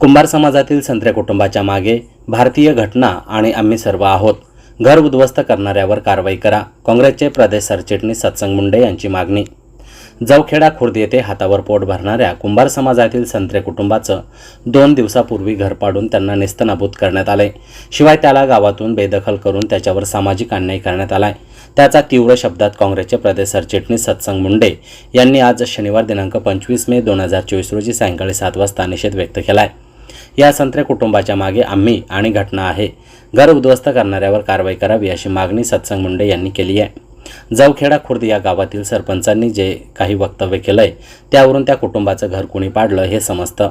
कुंभार समाजातील संत्रे कुटुंबाच्या मागे भारतीय घटना आणि आम्ही सर्व आहोत. घर उद्ध्वस्त करणाऱ्यावर कारवाई करा. काँग्रेसचे प्रदेश सरचिटणीस सत्संग मुंडे यांची मागणी. जवखेडा खुर्द येथे हातावर पोट भरणाऱ्या कुंभार समाजातील संत्रे कुटुंबाचं दोन दिवसापूर्वी घर पाडून त्यांना नेस्तनाबूत करण्यात आले. शिवाय त्याला गावातून बेदखल करून त्याच्यावर सामाजिक अन्याय करण्यात आलाय. त्याचा तीव्र शब्दात काँग्रेसचे प्रदेश सरचिटणीस सत्संग मुंडे यांनी आज शनिवार दिनांक पंचवीस मे दोन हजार चोवीस रोजी सायंकाळी सात वाजता निषेध व्यक्त केलाय. या संत्रे कुटुंबाच्या मागे आम्ही आणि घटना आहे. घर उद्ध्वस्त करणाऱ्यावर कारवाई करावी अशी मागणी सत्संग मुंडे यांनी केली आहे. जवखेडा खुर्द या गावातील सरपंचांनी जे काही वक्तव्य केलंय त्यावरून त्या कुटुंबाचं घर कुणी पाडलं हे समजतं.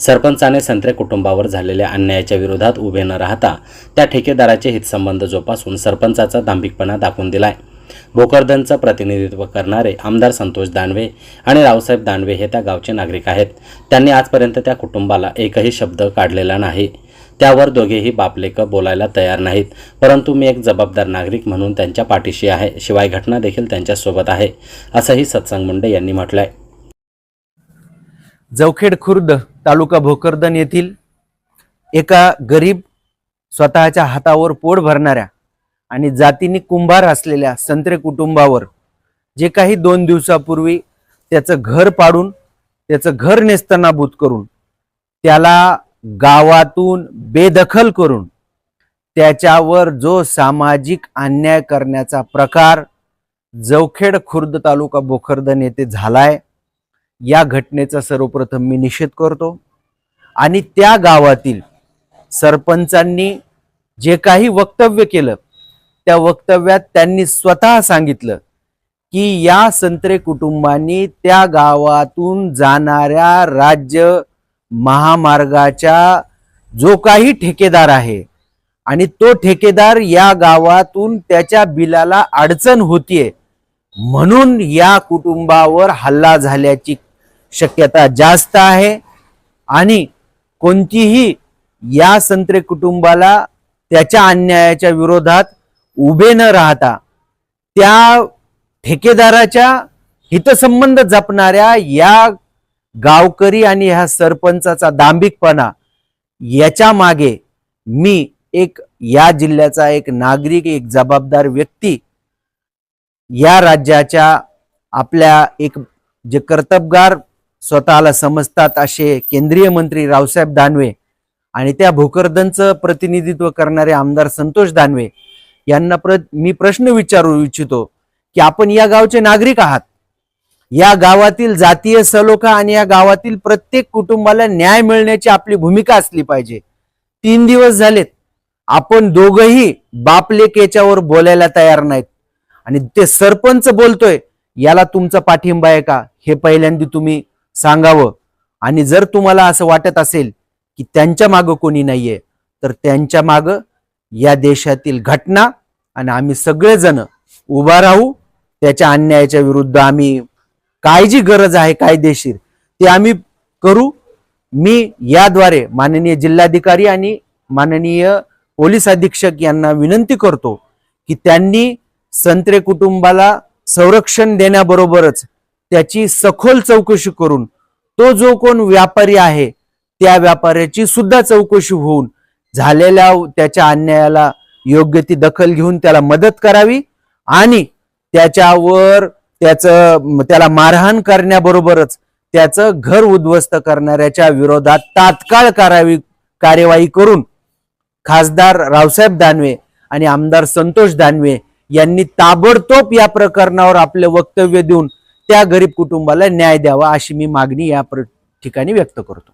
सरपंचाने संत्रे कुटुंबावर झालेल्या अन्यायाच्या विरोधात उभे न राहता त्या ठेकेदाराचे हितसंबंध जोपासून सरपंचाचा दांभिकपणा दाखवून दिलाय. भोकरदनचं प्रतिनिधित्व करणारे आमदार संतोष दानवे आणि रावसाहेब दानवे हे त्या गावचे नागरिक आहेत. त्यांनी आजपर्यंत त्या कुटुंबाला एकही शब्द काढलेला नाही. त्यावर दोघेही बापलेक बोलायला तयार नाहीत. परंतु मी एक जबाबदार नागरिक म्हणून त्यांच्या पाठीशी आहे. शिवाय घटना देखील त्यांच्यासोबत आहे असंही सत्संग मुंडे यांनी म्हटलंय. जवखेड खुर्द तालुका भोकरदन येथील एका गरीब स्वतःच्या हातावर पोट भरणाऱ्या आणि जातीने कुंभार असलेल्या संत्रे कुटुंबावर जे काही दोन दिवसापूर्वी त्याचं घर पाडून त्याचं घर नेस्तनाभूत करून त्याला गावातून बेदखल करून त्याच्यावर जो सामाजिक अन्याय करण्याचा प्रकार जवखेड खुर्द तालुका बोखर्दन येथे झालाय या घटनेचा सर्वप्रथम मी निषेध करतो. आणि त्या गावातील सरपंचांनी जे काही वक्तव्य केलं त्या वक्तव्यात त्यांनी स्वतः सांगितलं की या संत्रे कुटुंबांनी त्या गावातून जाणाऱ्या राज्य महामार्गाच्या जो काही ठेकेदार आहे आणि तो ठेकेदार या गावातून त्याच्या बिलाला अडचण होतीये म्हणून या कुटुंबावर हल्ला झाल्याची शक्यता जास्त आहे. आणि कोणतीही या संत्रे कुटुंबाला त्याच्या अन्यायाच्या विरोधात उभे न राहता त्या ठेकेदाराच्या हितसंबंध जपणाऱ्या या गावकरी आणि ह्या सरपंचाचा दांभिकपणा याच्या मागे मी एक या जिल्ह्याचा एक नागरिक एक जबाबदार व्यक्ती या राज्याच्या आपल्या एक जे कर्तबगार स्वतःला समजतात असे केंद्रीय मंत्री रावसाहेब दानवे आणि त्या भोकरदनचं प्रतिनिधित्व करणारे आमदार संतोष दानवे यांना प्र मी प्रश्न विचारू इच्छितो की आपण या गावचे नागरिक आहात. या गावातील जातीय सलोखा आणि या गावातील प्रत्येक कुटुंबाला न्याय मिळण्याची आपली भूमिका असली पाहिजे. तीन दिवस झालेत. आपण दोघही बापलेक याच्यावर बोलायला तयार नाहीत. आणि ते सरपंच बोलतोय याला तुमचा पाठिंबा आहे का? हे पहिल्यांदा तुम्ही सांगावं. आणि जर तुम्हाला असं वाटत असेल की त्यांच्या मागं कोणी नाहीये तर त्यांच्या मागं या देशातील घटना आणि आम्ही सगळेजण उभा राहू त्याच्या अन्यायाच्या विरुद्ध आम्ही काय जी गरज आहे कायदेशीर ते आम्ही करू. मी याद्वारे माननीय जिल्हाधिकारी आणि माननीय पोलीस अधीक्षक यांना विनंती करतो की त्यांनी संत्रे कुटुंबाला संरक्षण देण्याबरोबरच त्याची सखोल चौकशी करून तो जो कोण व्यापारी आहे त्या व्यापाऱ्याची सुद्धा चौकशी होऊन झालेल्या त्याच्या अन्यायाला योग्य ती दखल घेऊन त्याला मदत करावी आणि त्याच्यावर त्याचं त्याला मारहाण करण्याबरोबरच त्याचं घर उद्ध्वस्त करणाऱ्याच्या विरोधात तात्काळ करावी कार्यवाही करून खासदार रावसाहेब दानवे आणि आमदार संतोष दानवे यांनी ताबडतोब या प्रकरणावर आपले वक्तव्य देऊन त्या गरीब कुटुंबाला न्याय द्यावा अशी मी मागणी या प्र- ठिकाणी व्यक्त करतो.